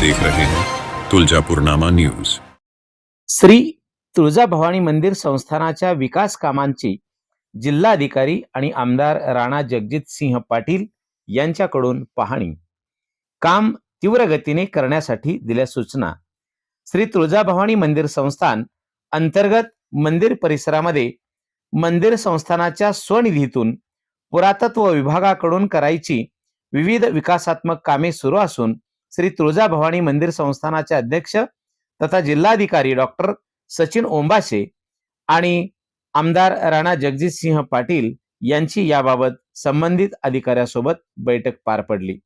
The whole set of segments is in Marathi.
देख रहे हैं। तुलजापुरनामा न्यूज। श्री तुळजाभवानी मंदिर संस्थानाच्या विकास कामांची जिल्हाधिकारी आणि आमदार राणा जगजित सिंह पाटील यांच्याकडून पाहणी. काम तीव्र गतीने करण्यासाठी दिल्या सूचना. श्री तुळजाभवानी मंदिर संस्थान अंतर्गत मंदिर परिसरामध्ये मंदिर संस्थानाच्या स्वनिधीतून पुरातत्व विभागाकडून करायची विविध विकासात्मक कामे सुरू असून श्री तुळजाभवानी मंदिर संस्थानाचे अध्यक्ष तथा जिल्हाधिकारी डॉक्टर सचिन ओंबाशे आणि आमदार राणा जगजितसिंह पाटील यांची याबाबत संबंधित अधिकाऱ्यासोबत बैठक पार पडली.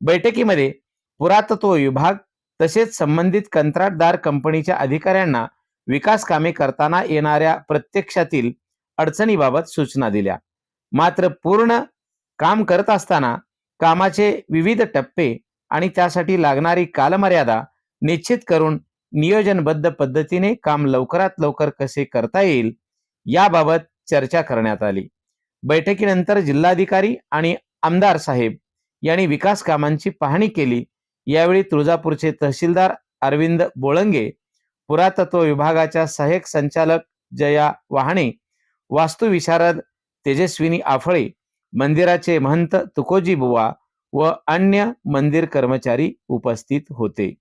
बैठकीमध्ये पुरातत्व विभाग तसेच संबंधित कंत्राटदार कंपनीच्या अधिकाऱ्यांना विकास कामे करताना येणाऱ्या प्रत्यक्षातील अडचणीबाबत सूचना दिल्या. मात्र पूर्ण काम करत असताना कामाचे विविध टप्पे आणि त्यासाठी लागणारी कालमर्यादा निश्चित करून नियोजनबद्ध पद्धतीने काम लवकरात लवकर कसे करता येईल याबाबत चर्चा करण्यात आली. बैठकीनंतर जिल्हाधिकारी आणि आमदार साहेब यांनी विकास कामांची पाहणी केली. यावेळी तुळजापूरचे तहसीलदार अरविंद बोळंगे पुरातत्व विभागाच्या सहाय्यक संचालक जया वाहणे वास्तुविशारद तेजस्विनी आफळे मंदिराचे महंत तुकोजी बुवा व अन्य मंदिर कर्मचारी उपस्थित होते.